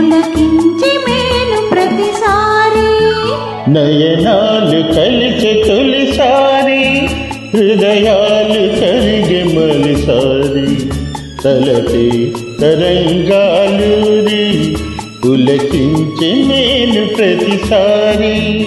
పులకించి మేను ప్రతిసారి. నయనాలు కలిసి తొలిసారి హృదయాలు కరిగి మలిసారి. తలపి తరంగాలూరి పులకించి నేను ప్రతిసారి.